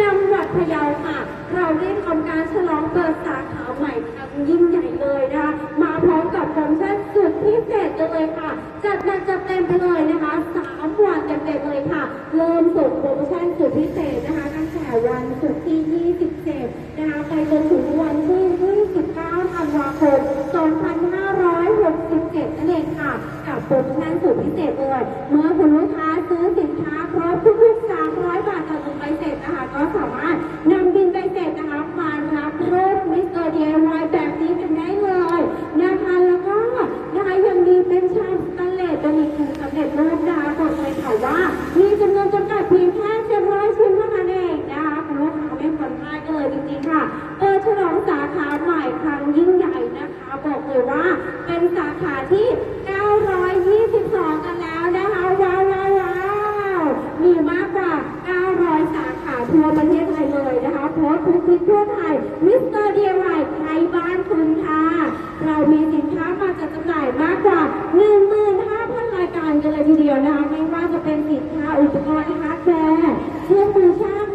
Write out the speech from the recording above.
จังหวัดพะเยาค่ะ เราได้ทำการฉลองเปิดสาขาใหม่ครั้งยิ่งใหญ่เลยนะคะมาพร้อมกับโปรโมชั่นสุดพิเศษเลยค่ะ จัดหนักจัดเต็มไปเลยนะคะสามวันเต็มๆเลยค่ะ เริ่มส่งโปรโมชั่นสุดพิเศษนะคะตั้งแต่วันศุกร์ที่ 27 นะคะไปจนถึงวันที่29ธันวาคม 2567 นั่นเองค่ะ กับโปรโมชั่นสุดพิเศษเลยเมื่อคุณลูกค้า ค่ะเปิดฉลองสาขาใหม่ครั้งยิ่งใหญ่นะคะ บอกเลยว่าเป็นสาขาที่ 922 กันแล้วนะคะ ว้าวว้าวว้าวมีมากกว่า 900 สาขาทั่วประเทศไทยเลยนะคะโพสต์ทุกทิศทั่วไทยมิสเตอร์เดียไใครบ้านคุณค่ะ เรามีสินค้ามาจัดจำหน่ายมากกว่า 15,000 รายการกันเลยทีเดียวนะคะไม่ว่าจะเป็นสินค้าอุปกรณ์ฮาร์ดแวร์เครื่องมือช่าง